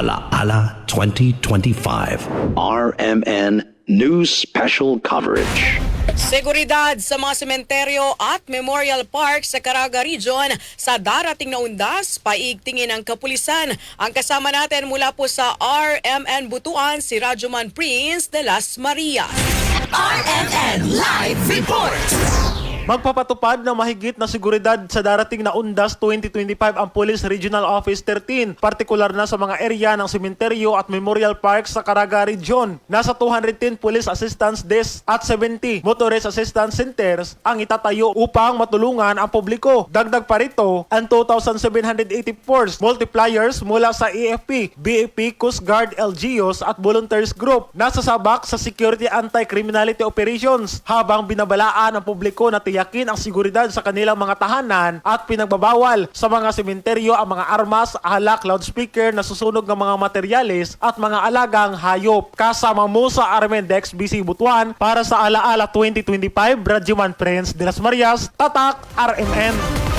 Ala-ala 2025. RMN News Special Coverage. Seguridad sa mga sementeryo at memorial park sa Caraga Region sa darating na undas, paigtingin ng kapulisan. Ang kasama natin mula po sa RMN Butuan, si Rajuman Prince de las Marias. RMN! Magpapatupad ng mahigit na seguridad sa darating na Undas 2025 ang Police Regional Office 13, partikular na sa mga area ng sementeryo at memorial park sa Caraga Region. Nasa 210 Police Assistance Desk at 70 Motorist Assistance Centers ang itatayo upang matulungan ang publiko. Dagdag pa rito ang 2,780 force multipliers mula sa AFP, BAP, Coast Guard, LGUs at Volunteers Group. Nasa sabak sa Security Anti-Criminality Operations habang binabalaan ang publiko na tiyakin ang seguridad sa kanilang mga tahanan at pinagbabawal sa mga sementeryo ang mga armas, alak, loudspeaker, nasusunog ng mga materyales at mga alagang hayop. Kasama mo sa Armendex BC Butuan para sa Alaala 2025, Brajuman Prince de las Marias, Tatak, RMN.